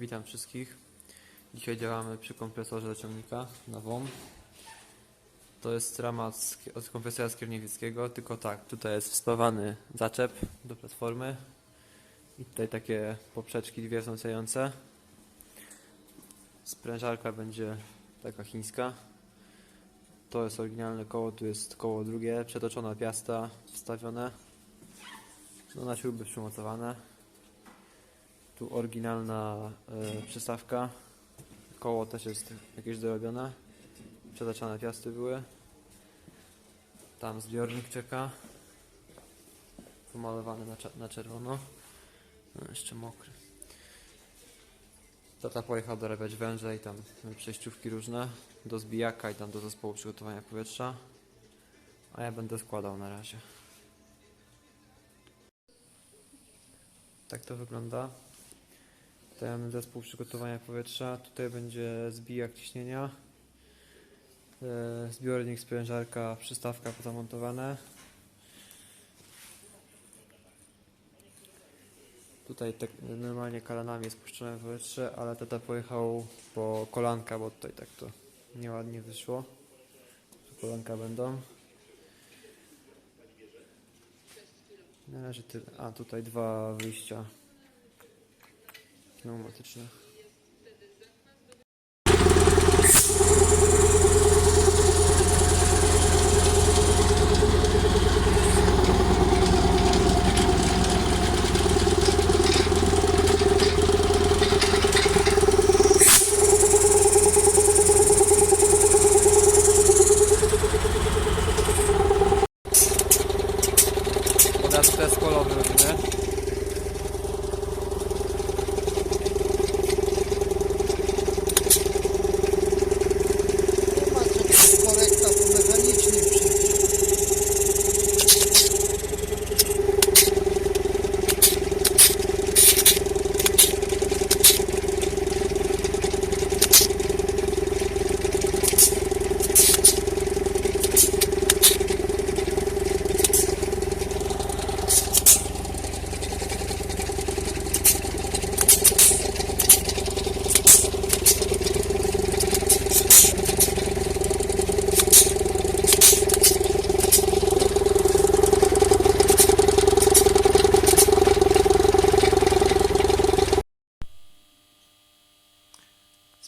Witam wszystkich. Dzisiaj działamy przy kompresorze do ciągnika na WOM. To jest rama z, od kompresora skierniewickiego, tylko tak, tutaj jest wspawany zaczep do platformy i tutaj takie poprzeczki dwie wzmacniające. Sprężarka będzie taka chińska. To jest oryginalne koło, tu jest koło drugie, przetoczona piasta wstawione. No na śruby przymocowane. Tu oryginalna e, przystawka. Koło też jest jakieś dorobione. Przetaczane piasty były. Tam zbiornik czeka. Pomalowany na, na czerwono. No, jeszcze mokry. Tata pojechał dorabiać węże i tam przejściówki różne. Do zbijaka i tam do zespołu przygotowania powietrza. A ja będę składał na razie. Tak to wygląda. Mamy zespół przygotowania powietrza. Tutaj będzie zbijak ciśnienia. e, Zbiornik, sprężarka, przystawka zamontowane. Tutaj tak normalnie kalanami jest puszczone powietrze, ale tata pojechał po kolanka, bo tutaj tak to nieładnie wyszło. Tu kolanka będą. Na razie tyle. A tutaj dwa wyjścia Ну, пневматичных.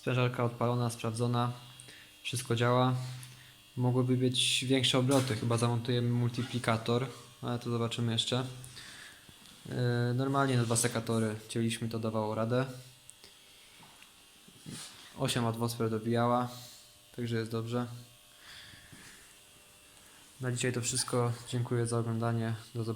Sprężarka odpalona, sprawdzona. Wszystko działa. Mogłyby być większe obroty. Chyba zamontujemy multiplikator, ale to zobaczymy jeszcze. Yy, Normalnie na dwa sekatory cięliśmy, to dawało radę. 8 atmosfer dobijała, także jest dobrze. Na dzisiaj to wszystko. Dziękuję za oglądanie. Do zobaczenia.